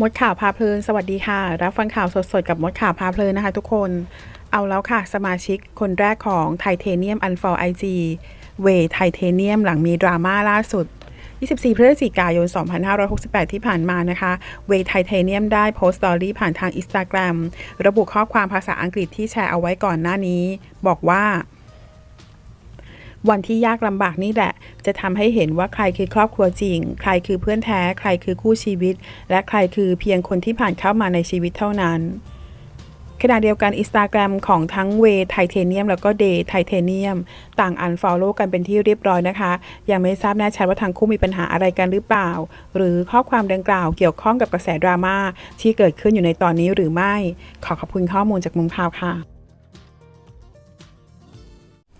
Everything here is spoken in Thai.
มดข่าวพาเพลิน สวัสดีค่ะ รับฟังข่าวสดๆ กับมดข่าวพาเพลินนะคะทุกคน เอาแล้วค่ะ สมาชิกคนแรกของไทเทเนียมอันฟอร์ไอจีเวไทเทเนียมหลังมีดราม่าล่าสุด 24 พฤศจิกายน 2568 ที่ผ่านมานะคะ เวทไทเทเนียมได้โพสต์สตอรี่ผ่านทางอินสตาแกรมระบุข้อความภาษาอังกฤษที่แชร์เอาไว้ก่อนหน้านี้ บอกว่า วันที่ยากลำบากนี่แหละ จะทำให้เห็นว่าใครคือครอบครัวจริง ใครคือเพื่อนแท้ ใครคือคู่ชีวิต และใครคือเพียงคนที่ผ่านเข้ามาในชีวิตเท่านั้นขณะเดียวกันอินสตาแกรมของทั้งเวไทเทเนียมแล้วก็เดย์ไทเทเนียมต่างอันฟอลโล่กันเป็นที่เรียบร้อยนะคะ ยังไม่ทราบแน่ชัดว่าทั้งคู่มีปัญหาอะไรกันหรือเปล่า หรือข้อความดังกล่าวเกี่ยวข้องกับกระแสดราม่าที่เกิดขึ้นอยู่ในตอนนี้หรือไม่ ขอขอบคุณข้อมูลจากมุมข่าวค่ะ